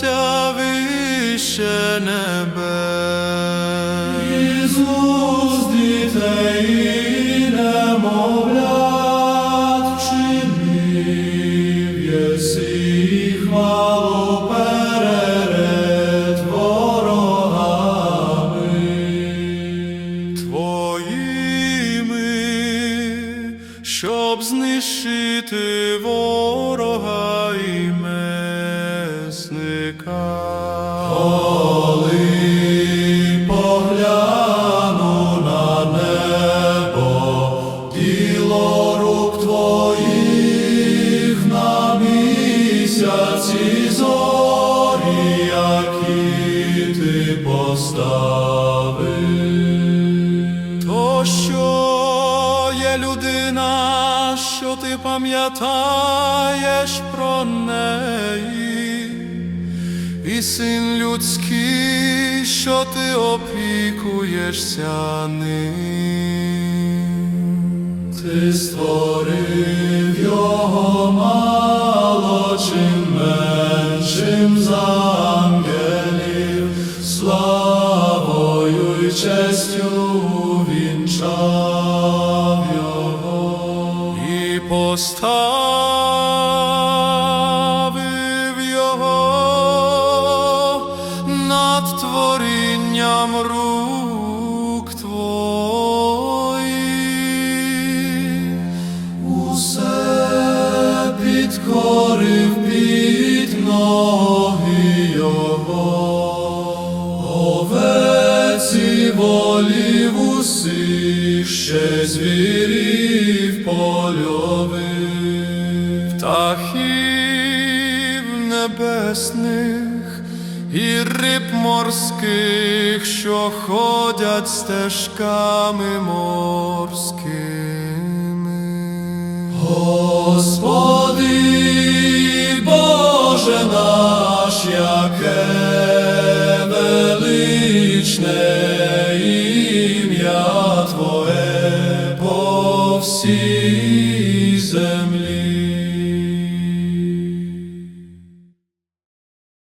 піднявся вище небес. Ісус дітей немовлят вчинив, єси хвалу перед ворогами. Твоїми, щоб знищити ворога погляну на небо, діло рук твоїх на місяці зорі, які ти поставив. То що є людина, що ти пам'ятаєш про неї, і син людський, що ти опікуєшся ним. Ти створив його мало чим меншим за ангелів, славою й честю вінчав його. і поставив рук твоїх. Усе підкорив під ноги його, овець і волів усіх, ще звірів польових. птахів небесних і риб морських, що ходять стежками морськими. Господи, Боже наш, яке величне ім'я Твоє по всій